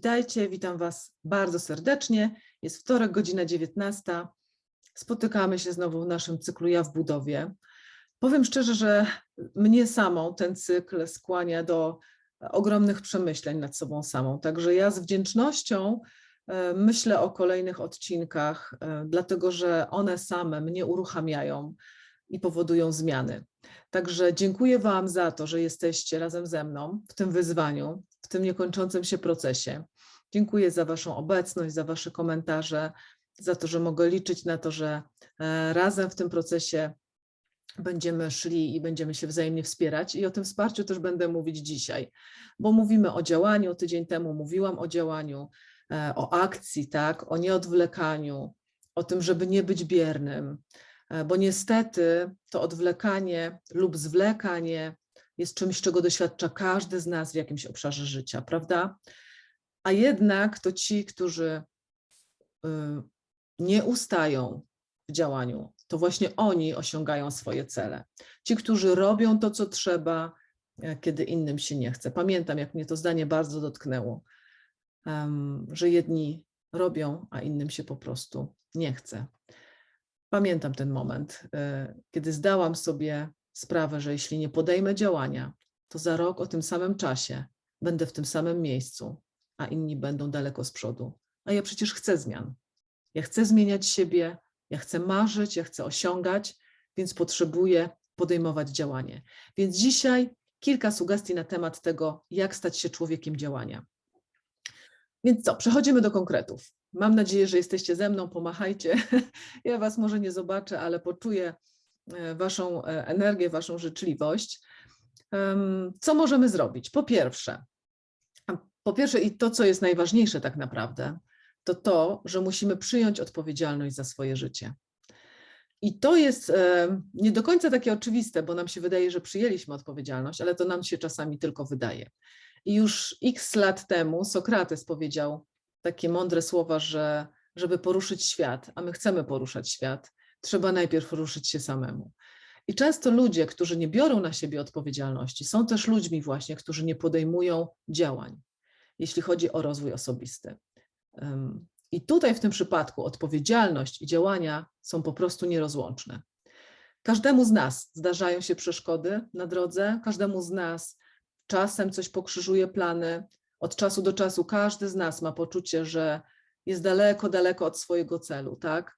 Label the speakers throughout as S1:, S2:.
S1: Witajcie, witam Was bardzo serdecznie. Jest wtorek, godzina 19. Spotykamy się znowu w naszym cyklu Ja w budowie. Powiem szczerze, że mnie samą ten cykl skłania do ogromnych przemyśleń nad sobą samą. Także ja z wdzięcznością e, myślę o kolejnych odcinkach, e, dlatego że one same mnie uruchamiają i powodują zmiany. Także dziękuję Wam za to, że jesteście razem ze mną w tym wyzwaniu, w tym niekończącym się procesie. Dziękuję za Waszą obecność, za Wasze komentarze, za to, że mogę liczyć na to, że e, razem w tym procesie będziemy szli i będziemy się wzajemnie wspierać. I o tym wsparciu też będę mówić dzisiaj, bo mówimy o działaniu. Tydzień temu mówiłam o działaniu, e, o akcji, tak, o nieodwlekaniu, o tym, żeby nie być biernym, bo niestety to odwlekanie lub zwlekanie jest czymś, czego doświadcza każdy z nas w jakimś obszarze życia, prawda? A jednak to ci, którzy y, nie ustają w działaniu, to właśnie oni osiągają swoje cele. Ci, którzy robią to, co trzeba, e, kiedy innym się nie chce. Pamiętam, jak mnie to zdanie bardzo dotknęło, że jedni robią, a innym się po prostu nie chce. Pamiętam ten moment, e, kiedy zdałam sobie sprawę, że jeśli nie podejmę działania, to za rok o tym samym czasie będę w tym samym miejscu, a inni będą daleko z przodu. A ja przecież chcę zmian. Ja chcę zmieniać siebie, ja chcę marzyć, ja chcę osiągać, więc potrzebuję podejmować działanie. Więc dzisiaj kilka sugestii na temat tego, jak stać się człowiekiem działania. Więc co, przechodzimy do konkretów. Mam nadzieję, że jesteście ze mną, pomachajcie. Ja Was może nie zobaczę, ale poczuję e, Waszą e, energię, Waszą życzliwość. Co możemy zrobić? Po pierwsze, po pierwsze i to, co jest najważniejsze tak naprawdę, to to, że musimy przyjąć odpowiedzialność za swoje życie. I to jest e, nie do końca takie oczywiste, bo nam się wydaje, że przyjęliśmy odpowiedzialność, ale to nam się czasami tylko wydaje. I już x lat temu Sokrates powiedział takie mądre słowa, że żeby poruszyć świat, a my chcemy poruszać świat, trzeba najpierw ruszyć się samemu. I często ludzie, którzy nie biorą na siebie odpowiedzialności, są też ludźmi właśnie, którzy nie podejmują działań, jeśli chodzi o rozwój osobisty. I tutaj w tym przypadku odpowiedzialność i działania są po prostu nierozłączne. Każdemu z nas zdarzają się przeszkody na drodze, każdemu z nas czasem coś pokrzyżuje plany. Od czasu do czasu każdy z nas ma poczucie, że jest daleko, daleko od swojego celu, tak?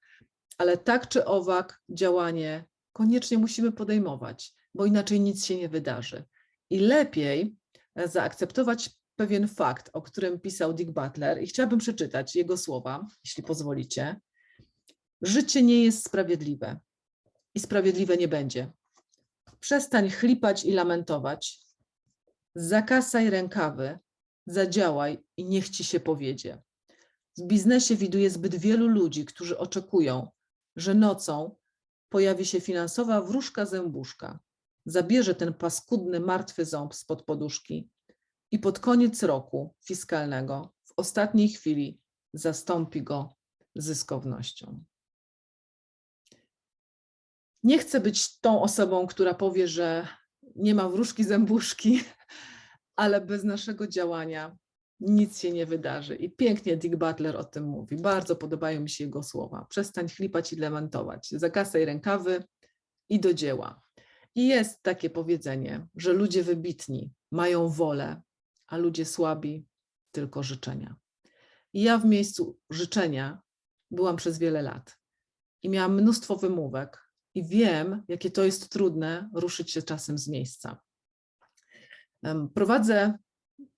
S1: Ale tak czy owak działanie koniecznie musimy podejmować, bo inaczej nic się nie wydarzy. I lepiej e, zaakceptować pewien fakt, o którym pisał Dick Butler, i chciałabym przeczytać jego słowa, jeśli pozwolicie. Życie nie jest sprawiedliwe i sprawiedliwe nie będzie. Przestań chlipać i lamentować. Zakasaj rękawy, zadziałaj i niech ci się powiedzie. W biznesie widuję zbyt wielu ludzi, którzy oczekują, że nocą pojawi się finansowa wróżka zębuszka, zabierze ten paskudny, martwy ząb spod poduszki i pod koniec roku fiskalnego, w ostatniej chwili, zastąpi go zyskownością. Nie chcę być tą osobą, która powie, że nie ma wróżki zębuszki, ale bez naszego działania nic się nie wydarzy. I pięknie Dick Butler o tym mówi. Bardzo podobają mi się jego słowa. Przestań chlipać i lamentować. Zakasaj rękawy i do dzieła. I jest takie powiedzenie, że ludzie wybitni mają wolę, a ludzie słabi tylko życzenia. I ja w miejscu życzenia byłam przez wiele lat i miałam mnóstwo wymówek i wiem, jakie to jest trudne ruszyć się czasem z miejsca. Prowadzę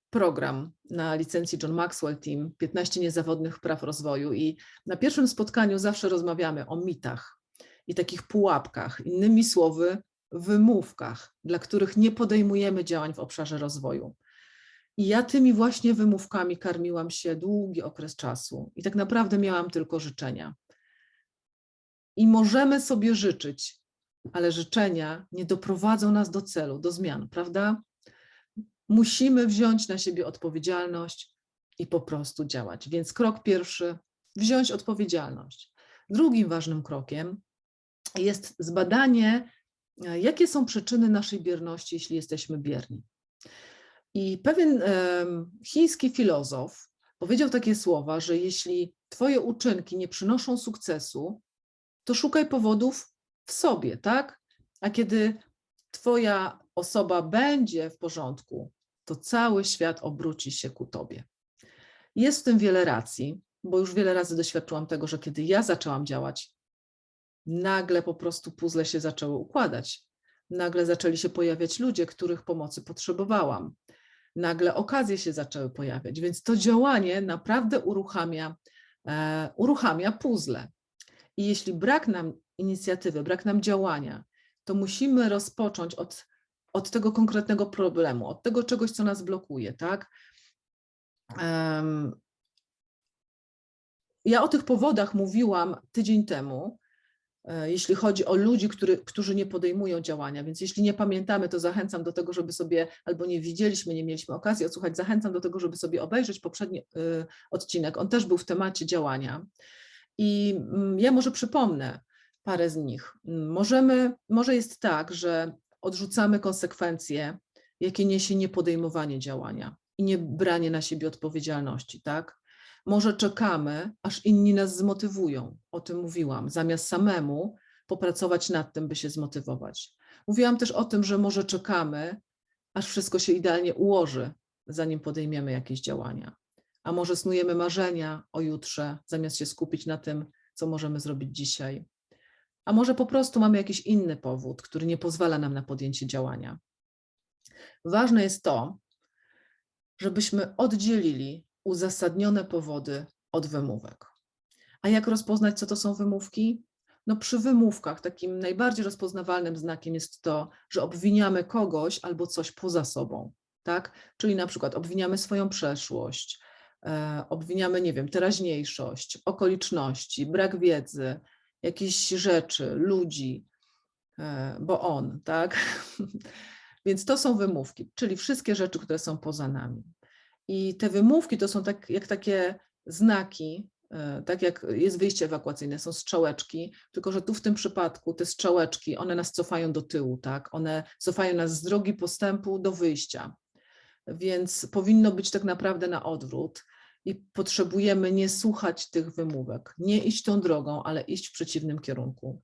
S1: program na licencji John Maxwell Team 15 niezawodnych praw rozwoju i na pierwszym spotkaniu zawsze rozmawiamy o mitach i takich pułapkach, innymi słowy, wymówkach, dla których nie podejmujemy działań w obszarze rozwoju. I ja tymi właśnie wymówkami karmiłam się długi okres czasu i tak naprawdę miałam tylko życzenia. I możemy sobie życzyć, ale życzenia nie doprowadzą nas do celu, do zmian, prawda? Musimy wziąć na siebie odpowiedzialność i po prostu działać. Więc krok pierwszy wziąć odpowiedzialność. Drugim ważnym krokiem jest zbadanie, e, jakie są przyczyny naszej bierności, jeśli jesteśmy bierni. I pewien em, chiński filozof powiedział takie słowa, że jeśli Twoje uczynki nie przynoszą sukcesu, to szukaj powodów w sobie, tak? A kiedy Twoja osoba będzie w porządku, to cały świat obróci się ku Tobie. Jest w tym wiele racji, bo już wiele razy doświadczyłam tego, że kiedy ja zaczęłam działać, nagle po prostu puzzle się zaczęły układać. Nagle zaczęli się pojawiać ludzie, których pomocy potrzebowałam. Nagle okazje się zaczęły pojawiać, więc to działanie naprawdę uruchamia, e, uruchamia puzzle. I jeśli brak nam inicjatywy, brak nam działania, to musimy rozpocząć od, od tego konkretnego problemu, od tego czegoś, co nas blokuje, tak? Em, ja o tych powodach mówiłam tydzień temu, e, jeśli chodzi o ludzi, który, którzy nie podejmują działania. Więc jeśli nie pamiętamy, to zachęcam do tego, żeby sobie, albo nie widzieliśmy, nie mieliśmy okazji odsłuchać, zachęcam do tego, żeby sobie obejrzeć poprzedni y, odcinek. On też był w temacie działania. I mm, ja może przypomnę parę z nich. Możemy, może jest tak, że odrzucamy konsekwencje, jakie niesie niepodejmowanie działania i nie branie na siebie odpowiedzialności, tak? Może czekamy, aż inni nas zmotywują. O tym mówiłam, zamiast samemu popracować nad tym, by się zmotywować. Mówiłam też o tym, że może czekamy, aż wszystko się idealnie ułoży, zanim podejmiemy jakieś działania. A może snujemy marzenia o jutrze, zamiast się skupić na tym, co możemy zrobić dzisiaj. A może po prostu mamy jakiś inny powód, który nie pozwala nam na podjęcie działania. Ważne jest to, żebyśmy oddzielili uzasadnione powody od wymówek. A jak rozpoznać, co to są wymówki? No przy wymówkach takim najbardziej rozpoznawalnym znakiem jest to, że obwiniamy kogoś albo coś poza sobą, tak? Czyli na przykład obwiniamy swoją przeszłość, obwiniamy, nie wiem, teraźniejszość, okoliczności, brak wiedzy, jakieś rzeczy, ludzi, e, bo on, tak? Więc to są wymówki, czyli wszystkie rzeczy, które są poza nami. I te wymówki to są tak, jak takie znaki, e, tak jak jest wyjście ewakuacyjne, są strzałeczki, tylko że tu w tym przypadku te strzałeczki, one nas cofają do tyłu, tak? One cofają nas z drogi postępu do wyjścia. Więc powinno być tak naprawdę na odwrót i potrzebujemy nie słuchać tych wymówek, nie iść tą drogą, ale iść w przeciwnym kierunku.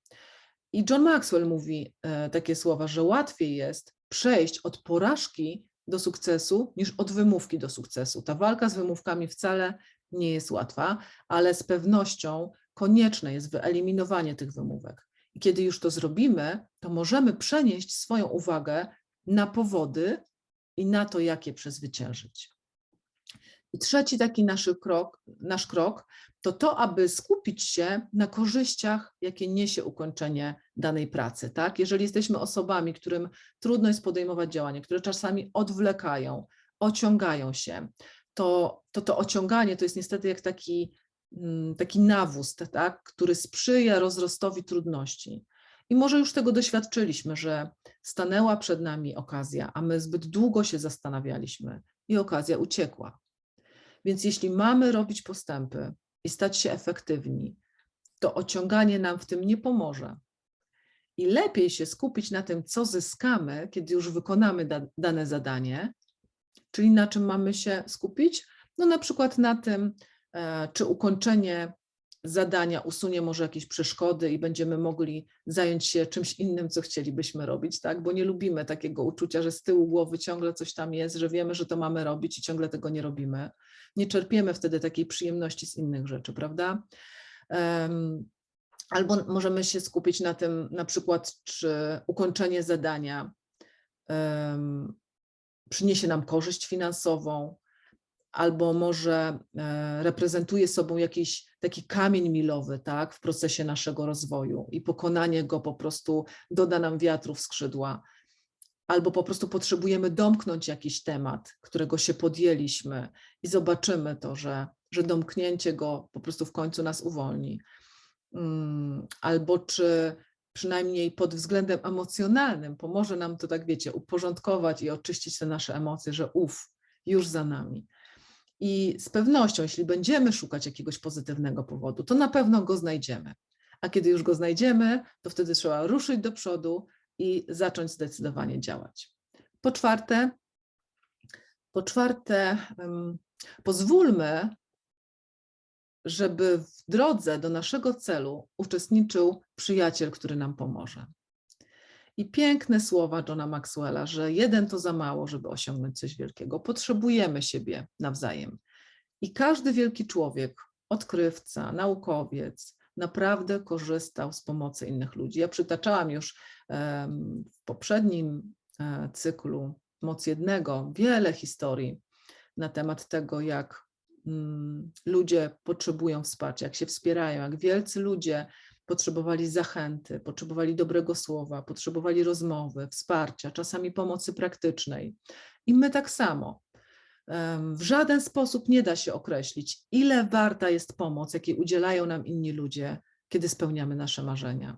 S1: I John Maxwell mówi e, takie słowa, że łatwiej jest przejść od porażki do sukcesu niż od wymówki do sukcesu. Ta walka z wymówkami wcale nie jest łatwa, ale z pewnością konieczne jest wyeliminowanie tych wymówek. I kiedy już to zrobimy, to możemy przenieść swoją uwagę na powody i na to, jak je przezwyciężyć. I trzeci taki nasz krok, nasz krok to to, aby skupić się na korzyściach, jakie niesie ukończenie danej pracy. Tak? Jeżeli jesteśmy osobami, którym trudno jest podejmować działania, które czasami odwlekają, ociągają się, to to, to ociąganie to jest niestety jak taki, mm, taki nawóz, tak? który sprzyja rozrostowi trudności. I może już tego doświadczyliśmy, że stanęła przed nami okazja, a my zbyt długo się zastanawialiśmy i okazja uciekła. Więc jeśli mamy robić postępy i stać się efektywni, to ociąganie nam w tym nie pomoże. I lepiej się skupić na tym, co zyskamy, kiedy już wykonamy da, dane zadanie, czyli na czym mamy się skupić? No na przykład na tym, e, czy ukończenie zadania usunie może jakieś przeszkody i będziemy mogli zająć się czymś innym, co chcielibyśmy robić, tak? Bo nie lubimy takiego uczucia, że z tyłu głowy ciągle coś tam jest, że wiemy, że to mamy robić i ciągle tego nie robimy. Nie czerpiemy wtedy takiej przyjemności z innych rzeczy, prawda? Albo możemy się skupić na tym, na przykład, czy ukończenie zadania przyniesie nam korzyść finansową, albo może e, reprezentuje sobą jakiś taki kamień milowy tak, w procesie naszego rozwoju i pokonanie go po prostu doda nam wiatru w skrzydła, albo po prostu potrzebujemy domknąć jakiś temat, którego się podjęliśmy i zobaczymy to, że, że domknięcie go po prostu w końcu nas uwolni. Mm, albo czy przynajmniej pod względem emocjonalnym pomoże nam to, tak wiecie, uporządkować i oczyścić te nasze emocje, że uf, już za nami. I z pewnością, jeśli będziemy szukać jakiegoś pozytywnego powodu, to na pewno go znajdziemy. A kiedy już go znajdziemy, to wtedy trzeba ruszyć do przodu i zacząć zdecydowanie działać. Po czwarte, po czwarte, pozwólmy żeby w drodze do naszego celu uczestniczył przyjaciel, który nam pomoże. I piękne słowa Johna Maxwella, że jeden to za mało, żeby osiągnąć coś wielkiego. Potrzebujemy siebie nawzajem. I każdy wielki człowiek, odkrywca, naukowiec, naprawdę korzystał z pomocy innych ludzi. Ja przytaczałam już w poprzednim e, cyklu Moc Jednego wiele historii na temat tego, jak mm, ludzie potrzebują wsparcia, jak się wspierają, jak wielcy ludzie potrzebowali zachęty, potrzebowali dobrego słowa, potrzebowali rozmowy, wsparcia, czasami pomocy praktycznej. I my tak samo. W żaden sposób nie da się określić, ile warta jest pomoc, jakiej udzielają nam inni ludzie, kiedy spełniamy nasze marzenia.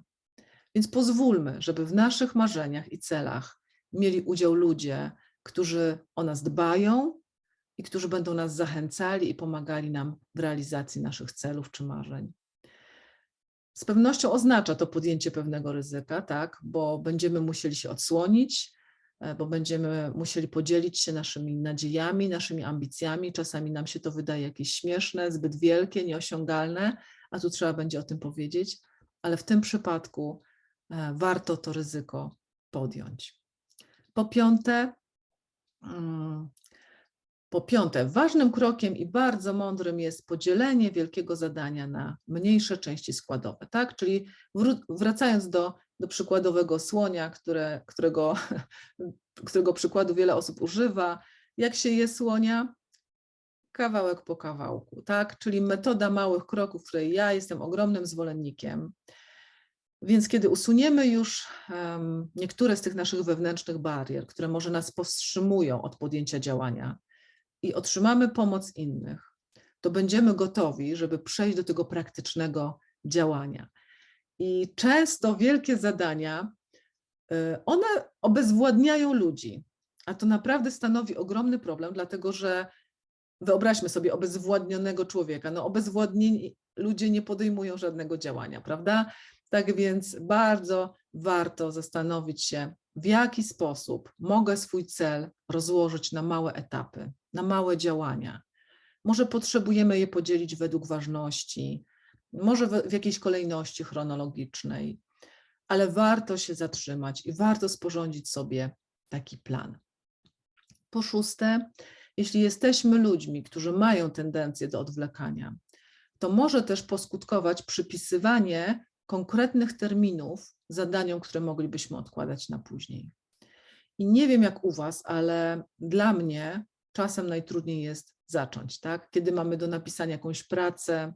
S1: Więc pozwólmy, żeby w naszych marzeniach i celach mieli udział ludzie, którzy o nas dbają i którzy będą nas zachęcali i pomagali nam w realizacji naszych celów czy marzeń. Z pewnością oznacza to podjęcie pewnego ryzyka, tak, bo będziemy musieli się odsłonić, bo będziemy musieli podzielić się naszymi nadziejami, naszymi ambicjami. Czasami nam się to wydaje jakieś śmieszne, zbyt wielkie, nieosiągalne, a tu trzeba będzie o tym powiedzieć, ale w tym przypadku e, warto to ryzyko podjąć. Po piąte, mm, po piąte, ważnym krokiem i bardzo mądrym jest podzielenie wielkiego zadania na mniejsze części składowe, tak? Czyli wracając do, do przykładowego słonia, które, którego, którego przykładu wiele osób używa, jak się je słonia? Kawałek po kawałku, tak? Czyli metoda małych kroków, której ja jestem ogromnym zwolennikiem. Więc kiedy usuniemy już niektóre z tych naszych wewnętrznych barier, które może nas powstrzymują od podjęcia działania, i otrzymamy pomoc innych, to będziemy gotowi, żeby przejść do tego praktycznego działania. I często wielkie zadania, y, one obezwładniają ludzi, a to naprawdę stanowi ogromny problem, dlatego że wyobraźmy sobie obezwładnionego człowieka. No, obezwładnieni ludzie nie podejmują żadnego działania, prawda? Tak więc bardzo warto zastanowić się, w jaki sposób mogę swój cel rozłożyć na małe etapy, na małe działania. Może potrzebujemy je podzielić według ważności, może w, jakiejś kolejności chronologicznej, ale warto się zatrzymać i warto sporządzić sobie taki plan. Po szóste, jeśli jesteśmy ludźmi, którzy mają tendencję do odwlekania, to może też poskutkować przypisywanie konkretnych terminów zadaniom, które moglibyśmy odkładać na później. I nie wiem jak u Was, ale dla mnie czasem najtrudniej jest zacząć, tak? Kiedy mamy do napisania jakąś pracę,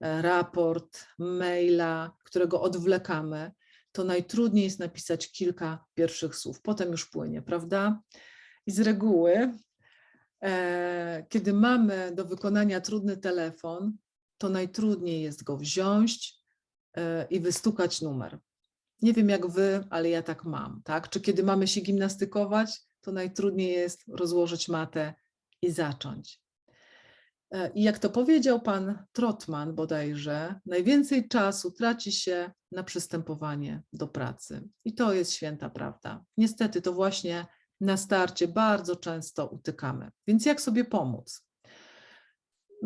S1: e, raport, maila, którego odwlekamy, to najtrudniej jest napisać kilka pierwszych słów. Potem już płynie, prawda? I z reguły, e, kiedy mamy do wykonania trudny telefon, to najtrudniej jest go wziąć i wystukać numer. Nie wiem jak wy, ale ja tak mam, tak? Czy kiedy mamy się gimnastykować, to najtrudniej jest rozłożyć matę i zacząć. E, I jak to powiedział pan Trotman bodajże, najwięcej czasu traci się na przystępowanie do pracy. I to jest święta prawda. Niestety to właśnie na starcie bardzo często utykamy. Więc jak sobie pomóc?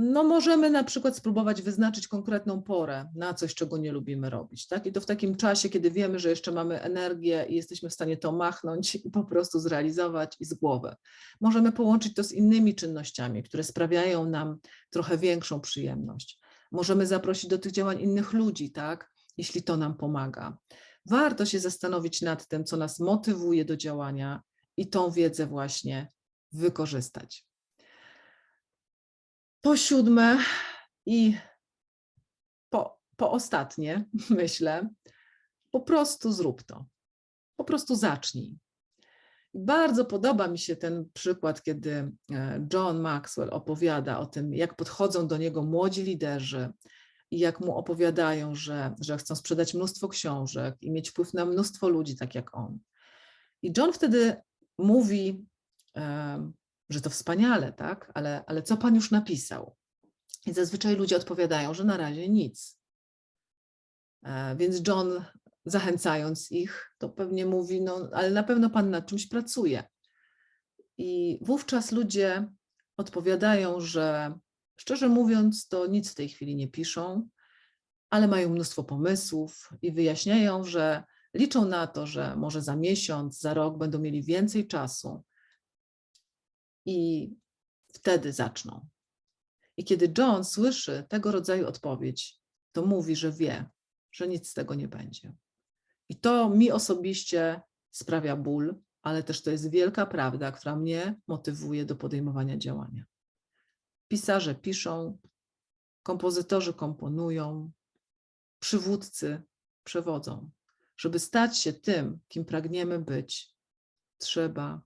S1: No możemy na przykład spróbować wyznaczyć konkretną porę na coś, czego nie lubimy robić, tak? I to w takim czasie, kiedy wiemy, że jeszcze mamy energię i jesteśmy w stanie to machnąć i po prostu zrealizować i z głowy. Możemy połączyć to z innymi czynnościami, które sprawiają nam trochę większą przyjemność. Możemy zaprosić do tych działań innych ludzi, tak? Jeśli to nam pomaga. Warto się zastanowić nad tym, co nas motywuje do działania i tą wiedzę właśnie wykorzystać. Po siódme i po, po ostatnie, myślę, po prostu zrób to. Po prostu zacznij. Bardzo podoba mi się ten przykład, kiedy e, John Maxwell opowiada o tym, jak podchodzą do niego młodzi liderzy i jak mu opowiadają, że, że chcą sprzedać mnóstwo książek i mieć wpływ na mnóstwo ludzi, tak jak on. I John wtedy mówi, że to wspaniale, tak? Ale, ale co pan już napisał? I zazwyczaj ludzie odpowiadają, że na razie nic. E, Więc John, zachęcając ich, to pewnie mówi, no ale na pewno pan nad czymś pracuje. I wówczas ludzie odpowiadają, że Szczerze mówiąc, to nic w tej chwili nie piszą, ale mają mnóstwo pomysłów i wyjaśniają, że liczą na to, że może za miesiąc, za rok będą mieli więcej czasu i wtedy zaczną. I kiedy John słyszy tego rodzaju odpowiedź, to mówi, że wie, że nic z tego nie będzie. I to mi osobiście sprawia ból, ale też to jest wielka prawda, która mnie motywuje do podejmowania działania. Pisarze piszą, kompozytorzy komponują, przywódcy przewodzą. Żeby stać się tym, kim pragniemy być, trzeba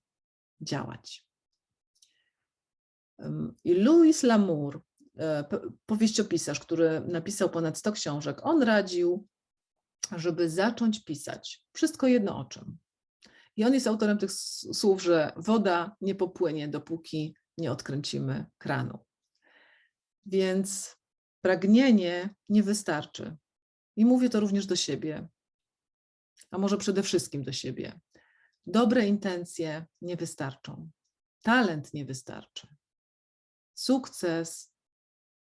S1: działać. I Louis Lamour, e, powieściopisarz, który napisał ponad 100 książek, on radził, żeby zacząć pisać. Wszystko jedno o czym. I on jest autorem tych słów, że woda nie popłynie, dopóki nie odkręcimy kranu. Więc pragnienie nie wystarczy. I mówię to również do siebie, a może przede wszystkim do siebie. Dobre intencje nie wystarczą. Talent nie wystarczy. Sukces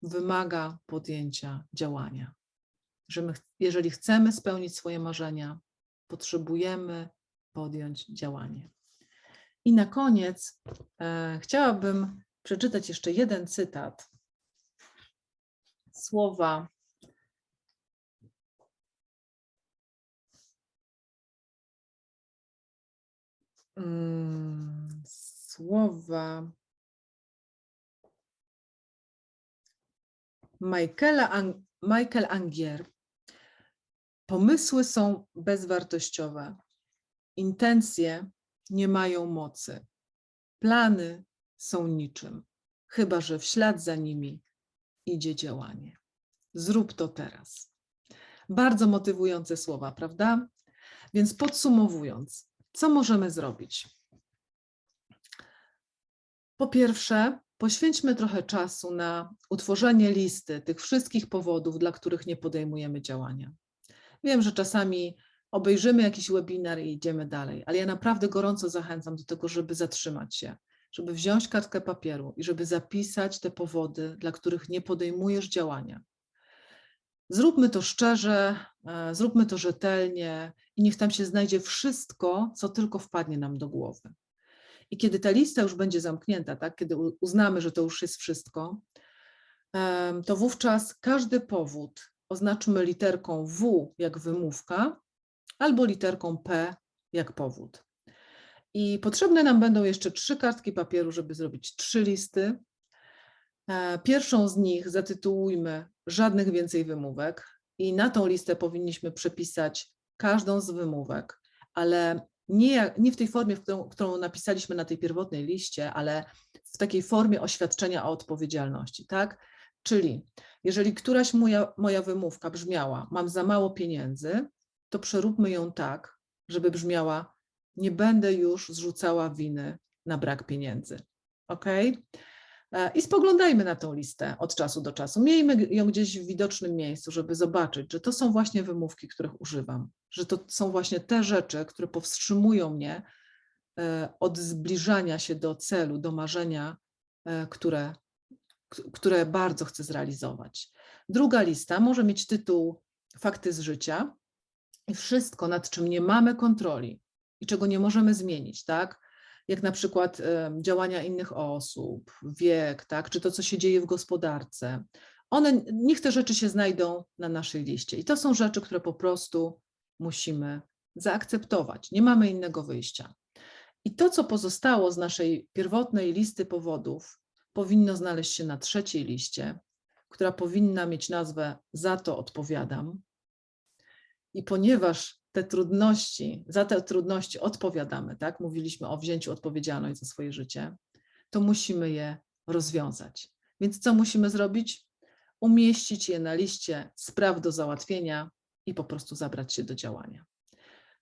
S1: wymaga podjęcia działania. Że my, jeżeli chcemy spełnić swoje marzenia, potrzebujemy podjąć działanie. I na koniec e, chciałabym przeczytać jeszcze jeden cytat słowa mm, słowa Michaela, Michael Angier. Pomysły są bezwartościowe. Intencje nie mają mocy. Plany są niczym, chyba że w ślad za nimi idzie działanie. Zrób to teraz. Bardzo motywujące słowa, prawda? Więc podsumowując, co możemy zrobić? Po pierwsze, poświęćmy trochę czasu na utworzenie listy tych wszystkich powodów, dla których nie podejmujemy działania. Wiem, że czasami obejrzymy jakiś webinar i idziemy dalej, ale ja naprawdę gorąco zachęcam do tego, żeby zatrzymać się, żeby wziąć kartkę papieru i żeby zapisać te powody, dla których nie podejmujesz działania. Zróbmy to szczerze, e, zróbmy to rzetelnie i niech tam się znajdzie wszystko, co tylko wpadnie nam do głowy. I kiedy ta lista już będzie zamknięta, tak, kiedy uznamy, że to już jest wszystko, to wówczas każdy powód oznaczmy literką W jak wymówka albo literką P jak powód. I potrzebne nam będą jeszcze trzy kartki papieru, żeby zrobić trzy listy. E, pierwszą z nich zatytułujmy Żadnych więcej wymówek i na tą listę powinniśmy przepisać każdą z wymówek, ale nie, nie w tej formie, którą, którą napisaliśmy na tej pierwotnej liście, ale w takiej formie oświadczenia o odpowiedzialności, tak? Czyli jeżeli któraś moja, moja wymówka brzmiała, mam za mało pieniędzy, to przeróbmy ją tak, żeby brzmiała, nie będę już zrzucała winy na brak pieniędzy. Ok? E, I spoglądajmy na tą listę od czasu do czasu. Miejmy ją gdzieś w widocznym miejscu, żeby zobaczyć, że to są właśnie wymówki, których używam, że to są właśnie te rzeczy, które powstrzymują mnie e, od zbliżania się do celu, do marzenia, e, które, które bardzo chcę zrealizować. Druga lista może mieć tytuł Fakty z życia i wszystko, nad czym nie mamy kontroli i czego nie możemy zmienić, tak? Jak na przykład działania innych osób, wiek, tak? Czy to, co się dzieje w gospodarce. One, niech te rzeczy się znajdą na naszej liście. I to są rzeczy, które po prostu musimy zaakceptować. Nie mamy innego wyjścia. I to, co pozostało z naszej pierwotnej listy powodów, powinno znaleźć się na trzeciej liście, która powinna mieć nazwę Za to odpowiadam. I ponieważ te trudności, za te trudności odpowiadamy, tak? Mówiliśmy o wzięciu odpowiedzialności za swoje życie, to musimy je rozwiązać. Więc co musimy zrobić? Umieścić je na liście spraw do załatwienia i po prostu zabrać się do działania.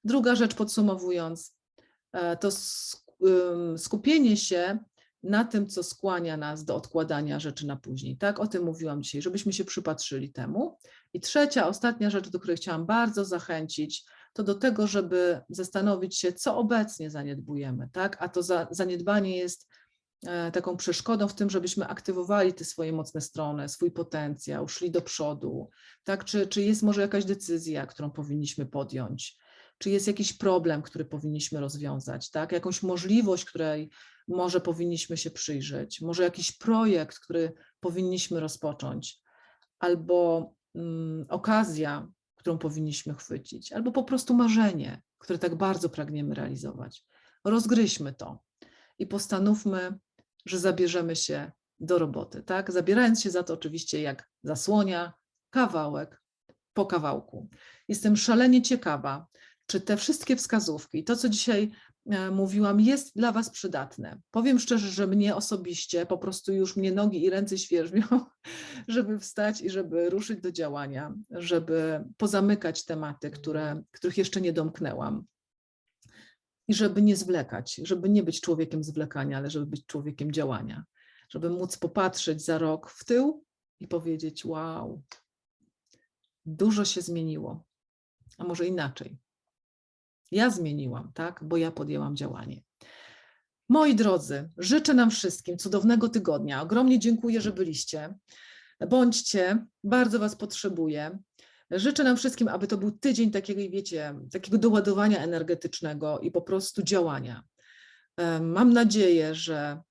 S1: Druga rzecz, podsumowując, e, to skupienie się na tym, co skłania nas do odkładania rzeczy na później. Tak, o tym mówiłam dzisiaj, żebyśmy się przypatrzyli temu. I trzecia, ostatnia rzecz, do której chciałam bardzo zachęcić, to do tego, żeby zastanowić się, co obecnie zaniedbujemy, tak? A to za, zaniedbanie jest e, taką przeszkodą w tym, żebyśmy aktywowali te swoje mocne strony, swój potencjał, szli do przodu, tak? Czy, czy jest może jakaś decyzja, którą powinniśmy podjąć? Czy jest jakiś problem, który powinniśmy rozwiązać, tak? Jakąś możliwość, której może powinniśmy się przyjrzeć, może jakiś projekt, który powinniśmy rozpocząć, albo mm, okazja, którą powinniśmy chwycić, albo po prostu marzenie, które tak bardzo pragniemy realizować. Rozgryźmy to i postanówmy, że zabierzemy się do roboty, tak? Zabierając się za to oczywiście jak zasłonia, kawałek po kawałku. Jestem szalenie ciekawa, czy te wszystkie wskazówki, to co dzisiaj mówiłam, jest dla Was przydatne. Powiem szczerze, że mnie osobiście po prostu już mnie nogi i ręce świerzbią, żeby wstać i żeby ruszyć do działania, żeby pozamykać tematy, które, których jeszcze nie domknęłam. I żeby nie zwlekać, żeby nie być człowiekiem zwlekania, ale żeby być człowiekiem działania. Żeby móc popatrzeć za rok w tył i powiedzieć: Wow, dużo się zmieniło. A może inaczej. Ja zmieniłam, tak, bo ja podjęłam działanie. Moi drodzy, życzę nam wszystkim cudownego tygodnia. Ogromnie dziękuję, że byliście. Bądźcie, bardzo Was potrzebuję. Życzę nam wszystkim, aby to był tydzień takiego, wiecie, takiego doładowania energetycznego i po prostu działania. Mam nadzieję, że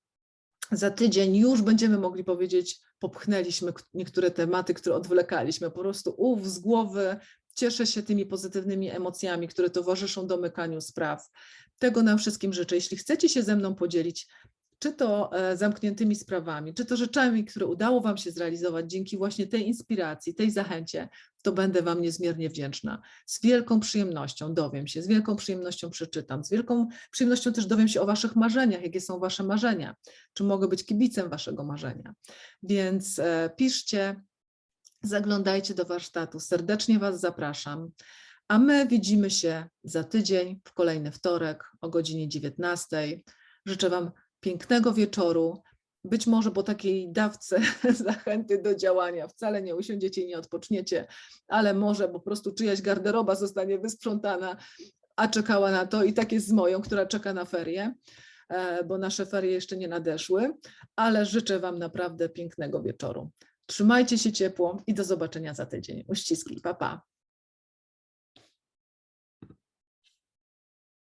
S1: za tydzień już będziemy mogli powiedzieć, popchnęliśmy niektóre tematy, które odwlekaliśmy. Po prostu ów z głowy, cieszę się tymi pozytywnymi emocjami, które towarzyszą domykaniu spraw. Tego nam wszystkim życzę. Jeśli chcecie się ze mną podzielić, czy to e, zamkniętymi sprawami, czy to rzeczami, które udało Wam się zrealizować dzięki właśnie tej inspiracji, tej zachęcie, to będę Wam niezmiernie wdzięczna. Z wielką przyjemnością dowiem się, z wielką przyjemnością przeczytam, z wielką przyjemnością też dowiem się o Waszych marzeniach, jakie są Wasze marzenia, czy mogę być kibicem Waszego marzenia. Więc e, piszcie, zaglądajcie do warsztatu. Serdecznie Was zapraszam. A my widzimy się za tydzień, w kolejny wtorek o godzinie 19. Życzę Wam pięknego wieczoru. Być może po takiej dawce zachęty do działania wcale nie usiądziecie i nie odpoczniecie, ale może po prostu czyjaś garderoba zostanie wysprzątana, a czekała na to i tak jest z moją, która czeka na ferie, e, bo nasze ferie jeszcze nie nadeszły, ale życzę Wam naprawdę pięknego wieczoru. Trzymajcie się ciepło i do zobaczenia za tydzień. Uściski, pa pa.